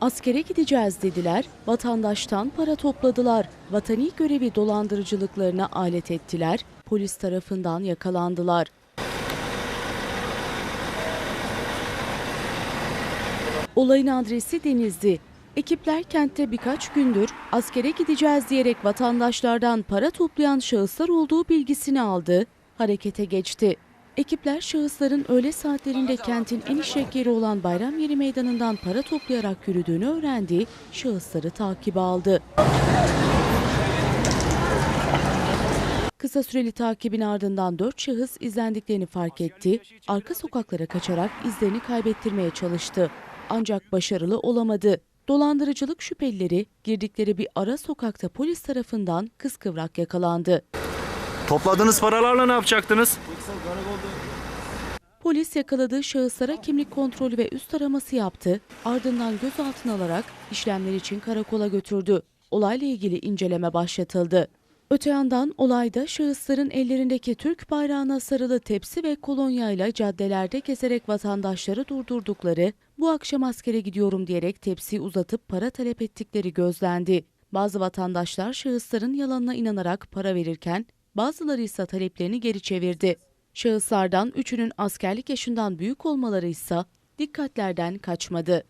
askere gideceğiz dediler, vatandaştan para topladılar, vatani görevi dolandırıcılıklarına alet ettiler, polis tarafından yakalandılar. Olayın adresi Denizli. Ekipler kentte birkaç gündür askere gideceğiz diyerek vatandaşlardan para toplayan şahıslar olduğu bilgisini aldı, harekete geçti. Ekipler şahısların öğle saatlerinde kentin en işlek yeri olan Bayram Yeri Meydanı'ndan para toplayarak yürüdüğünü öğrendi, şahısları takibe aldı. Kısa süreli takibin ardından dört şahıs izlendiklerini fark etti, arka sokaklara kaçarak izlerini kaybettirmeye çalıştı. Ancak başarılı olamadı. Dolandırıcılık şüphelileri girdikleri bir ara sokakta polis tarafından kıskıvrak yakalandı. Topladığınız paralarla ne yapacaktınız? Polis yakaladığı şahıslara kimlik kontrolü ve üst araması yaptı. Ardından gözaltına alarak işlemler için karakola götürdü. Olayla ilgili inceleme başlatıldı. Öte yandan olayda şahısların ellerindeki Türk bayrağına sarılı tepsi ve kolonyayla caddelerde gezerek vatandaşları durdurdukları, bu akşam askere gidiyorum diyerek tepsiyi uzatıp para talep ettikleri gözlendi. Bazı vatandaşlar şahısların yalanına inanarak para verirken, bazıları ise taleplerini geri çevirdi. Şahıslardan üçünün askerlik yaşından büyük olmaları ise dikkatlerden kaçmadı.